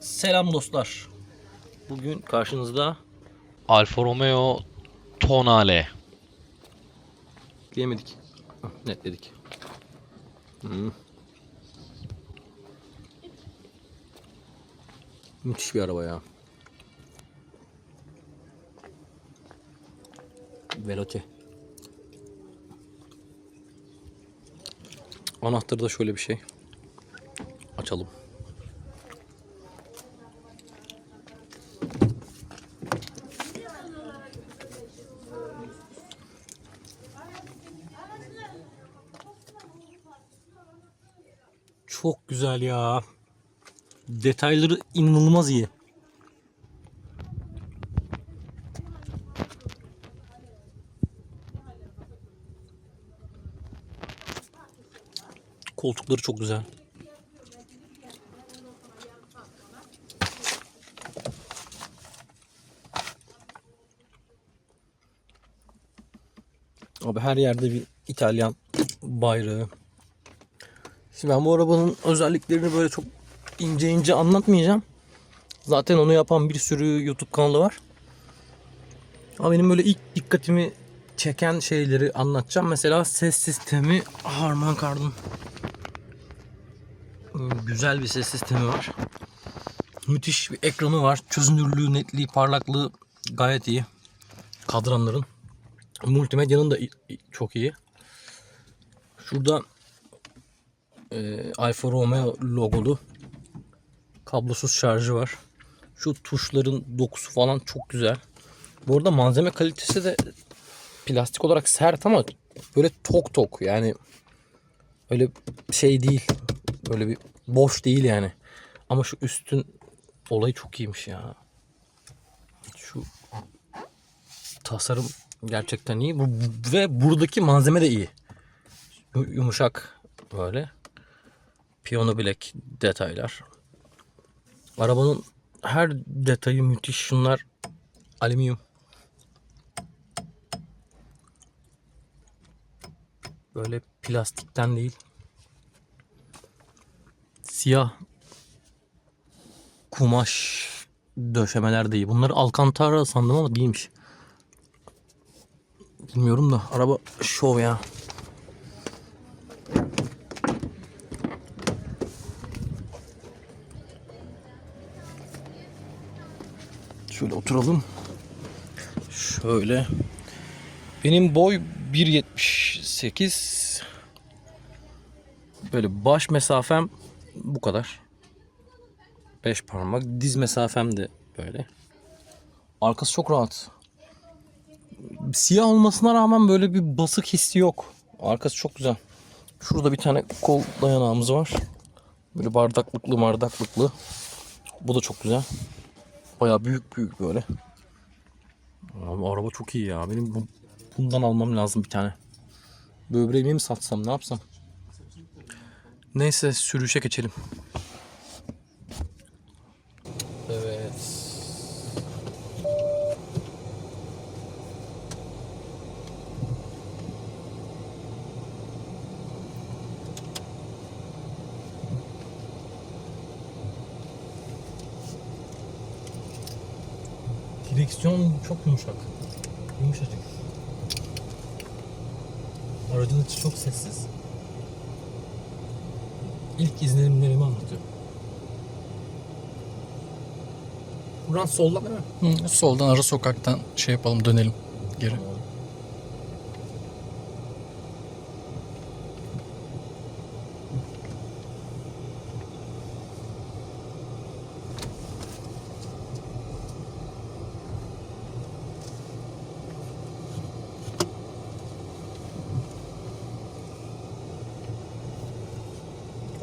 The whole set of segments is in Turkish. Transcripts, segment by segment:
Selam dostlar. Bugün karşınızda Alfa Romeo Tonale. diyemedik. Hah, Netledik. Hmm. Müthiş bir araba ya. Veloce. Anahtarı da şöyle bir şey. Açalım. Çok güzel ya. Detayları inanılmaz iyi. Koltukları çok güzel. Abi her yerde bir İtalyan bayrağı. Şimdi ben bu arabanın özelliklerini böyle çok ince ince anlatmayacağım. Zaten onu yapan bir sürü YouTube kanalı var. Ama benim böyle ilk dikkatimi çeken şeyleri anlatacağım. Mesela ses sistemi Harman Kardon. Güzel bir ses sistemi var. Müthiş bir ekranı var. Çözünürlüğü, netliği, parlaklığı gayet iyi. Kadranların. Multimedyanın da çok iyi. Şurada e, Alfa Romeo logolu kablosuz şarjı var. Şu tuşların dokusu falan çok güzel. Bu arada malzeme kalitesi de plastik olarak sert ama böyle tok tok yani öyle şey değil. Böyle bir boş değil yani. Ama şu üstün olayı çok iyiymiş ya. Şu tasarım gerçekten iyi. Ve buradaki malzeme de iyi. Yu- Yumuşak böyle. Piyano bilek detaylar. Arabanın her detayı müthiş. Şunlar alüminyum. Böyle plastikten değil. Siyah kumaş döşemeler değil. Bunları Alcantara sandım ama değilmiş. Bilmiyorum da araba şov ya. Şöyle oturalım. Şöyle. Benim boy 1.78. Böyle baş mesafem bu kadar. 5 parmak. Diz mesafem de böyle. Arkası çok rahat. Siyah olmasına rağmen böyle bir basık hissi yok. Arkası çok güzel. Şurada bir tane kol dayanağımız var. Böyle bardaklıklı bardaklıklı. Bu da çok güzel. Bayağı büyük büyük böyle. Abi araba çok iyi ya. Benim bu, bundan almam lazım bir tane. Böbreğimi mi satsam ne yapsam? Neyse sürüşe geçelim. Evet. Direksiyon çok yumuşak. Yumuşacık. Aracın içi çok sessiz. İlk izlenimlerimi anlatıyor. Buradan solda değil mi? Hı, soldan ara sokaktan şey yapalım dönelim geri.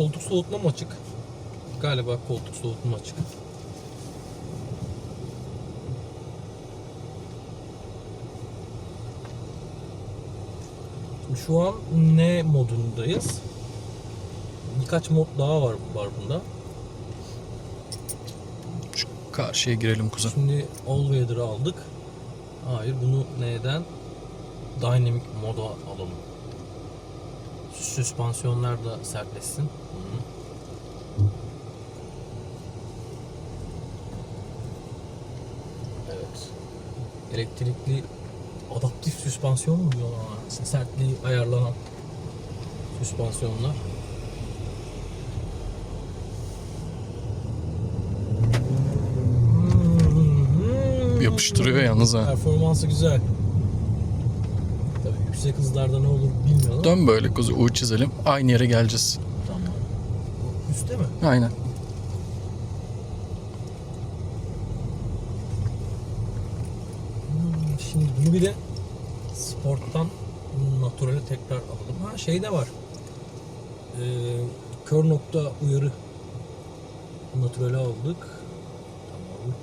Koltuk soğutma mı açık? Galiba koltuk soğutma açık. Şimdi Şu an ne modundayız? Birkaç mod daha var var bunda. Şu karşıya girelim kuzen. Şimdi All Weather'ı aldık. Hayır bunu neden? Dynamic moda alalım. Süspansiyonlar da sertleşsin. Evet. Elektrikli adaptif süspansiyon mu diyorlar ona? Sertliği ayarlanan süspansiyonlar. Yapıştırıyor yalnız ha. Performansı güzel. Yüksek hızlarda ne olur bilmiyorum. Dön böyle kuzu U çizelim. Aynı yere geleceğiz. Tamam. Üste mi? Aynen. Hmm, Şimdi bunu bir de sporttan naturale tekrar alalım. Ha şey de var. Ee, kör nokta uyarı naturale aldık. Tamam.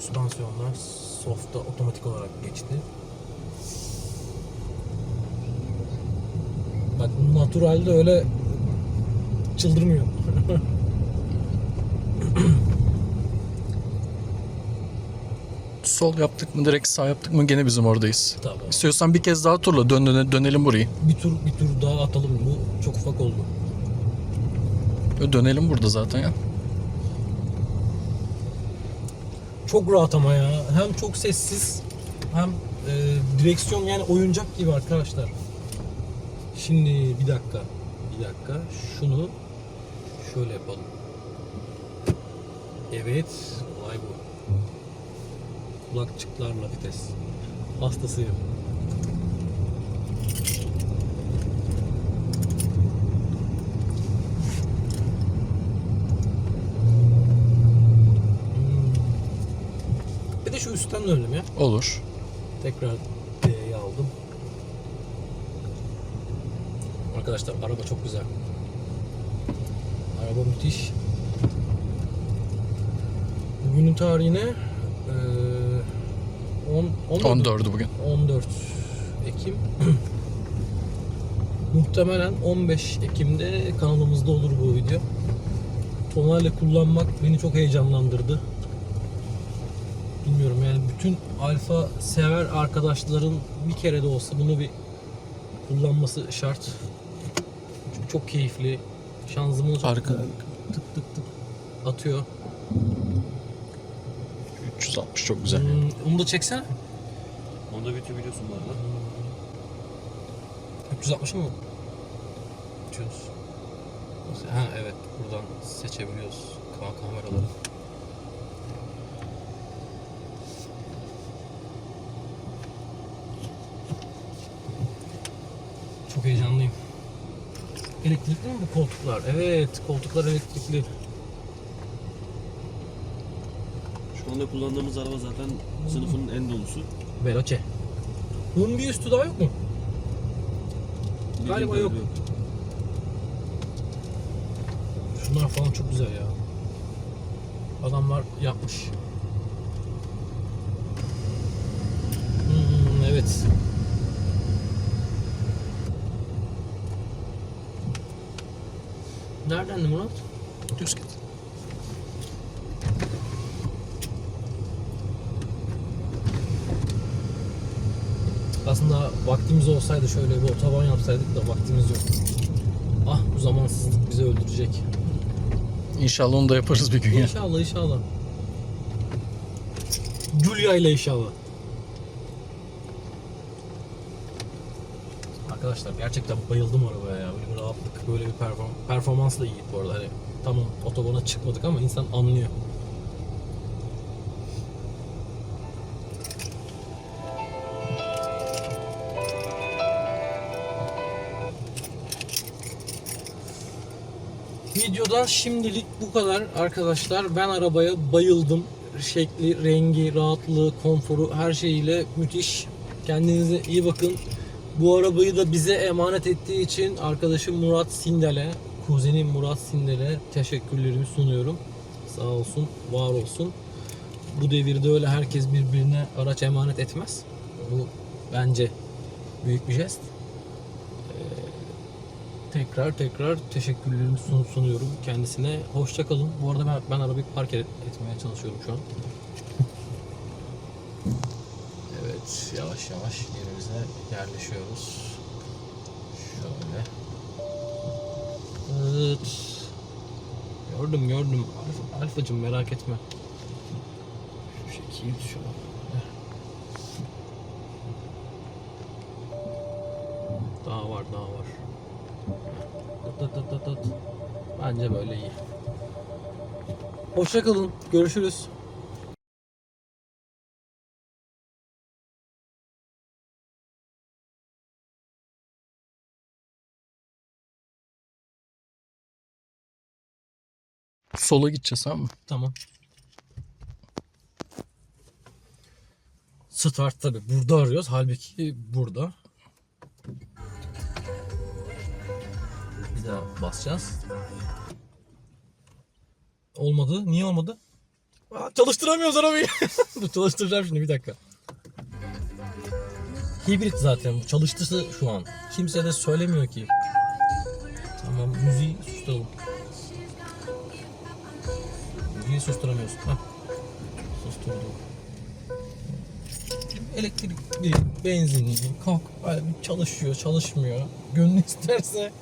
Süspansiyonlar soft'a otomatik olarak geçti. Bak naturalde öyle çıldırmıyor. Sol yaptık mı direkt sağ yaptık mı gene bizim oradayız. tamam. İstiyorsan bir kez daha turla dön, döne- dönelim burayı. Bir tur bir tur daha atalım. Bu çok ufak oldu. Dönelim burada zaten ya. Çok rahat ama ya. Hem çok sessiz hem e, direksiyon yani oyuncak gibi arkadaşlar. Şimdi bir dakika. Bir dakika. Şunu şöyle yapalım. Evet. Olay bu. Kulakçıklarla vites. Hastasıyım. Hmm. Bir de şu üstten dönelim ya. Olur. Tekrar Arkadaşlar araba çok güzel. Araba müthiş. Bugünün tarihine 10, 14, 14'ü bugün. 14 Ekim. Muhtemelen 15 Ekim'de kanalımızda olur bu video. Tonale kullanmak beni çok heyecanlandırdı. Bilmiyorum yani bütün alfa sever arkadaşların bir kere de olsa bunu bir kullanması şart. Çok keyifli. Şanzımanı çok Arka tık tık tık atıyor. 360 çok güzel. Hmm, onu da çeksene. Onda video biliyorsun bu arada. 360 mı? Açıyoruz. Nasıl- Ha evet buradan seçebiliyoruz kam- kameraları. Çok heyecanlıyım. Elektrikli mi bu koltuklar? Evet koltuklar elektrikli. Şu anda kullandığımız araba zaten sınıfının en dolusu. Veloce. Bunun bir üstü daha yok mu? Bildiğim Galiba yok. Şunlar falan çok güzel ya. Adamlar yapmış. Hmm, evet. Nereden Murat? Düz git. Aslında vaktimiz olsaydı şöyle bir otoban yapsaydık da vaktimiz yok. Ah bu zamansızlık bizi öldürecek. İnşallah onu da yaparız bir gün ya. İnşallah inşallah. Julia ile inşallah. Arkadaşlar gerçekten bayıldım arabaya ya. Böyle bir rahatlık, böyle bir perform performans da iyi bu arada. Hani tamam otobana çıkmadık ama insan anlıyor. Videodan şimdilik bu kadar arkadaşlar. Ben arabaya bayıldım. Şekli, rengi, rahatlığı, konforu her şeyiyle müthiş. Kendinize iyi bakın. Bu arabayı da bize emanet ettiği için arkadaşım Murat Sindel'e, kuzenim Murat Sindel'e teşekkürlerimi sunuyorum. Sağ olsun, var olsun. Bu devirde öyle herkes birbirine araç emanet etmez. Bu bence büyük bir jest. Tekrar tekrar teşekkürlerimi sun- sunuyorum kendisine. Hoşça kalın. Bu arada ben, ben arabayı park et- etmeye çalışıyorum şu an. Evet, yavaş yavaş yerimize yerleşiyoruz. Şöyle. Evet. Gördüm gördüm. Alfa, alfacım merak etme. Şu. Kilit şu. Daha var daha var. Tıt tıt tıt tıt. Bence böyle iyi. Hoşça kalın. Görüşürüz. Sola gideceğiz tamam mı? Tamam. Start tabi burada arıyoruz. Halbuki burada. Bir daha basacağız. Olmadı. Niye olmadı? Aa, çalıştıramıyoruz arabayı. Dur çalıştıracağım şimdi bir dakika. Hibrit zaten. Bu çalıştırsa şu an. Kimse de söylemiyor ki. Tamam müziği susturalım. Müziği susturamıyorsun. Hah. Susturdum. Elektrikli, benzinli, kalk çalışıyor, çalışmıyor. Gönlü isterse